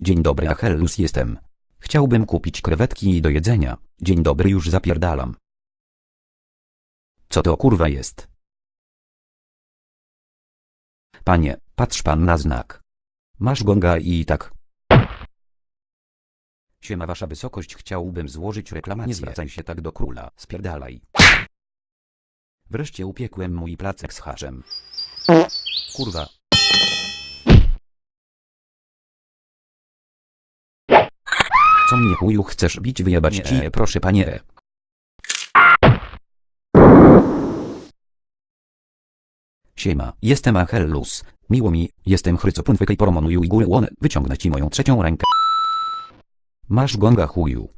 Dzień dobry Achellus jestem. Chciałbym kupić krewetki do jedzenia. Dzień dobry już zapierdalam. Co to kurwa jest? Panie, patrz pan na znak. Masz gonga i tak. Siema wasza wysokość chciałbym złożyć reklamację. Nie zwracaj się tak do króla, spierdalaj. Wreszcie upiekłem mój placek z haczem. Kurwa. Co mnie chuju chcesz bić wyjebać ci proszę panie. Siema, jestem Achellus. Miło mi, jestem chrycopun i górę łon, wyciągnę ci moją trzecią rękę. Masz gonga chuju.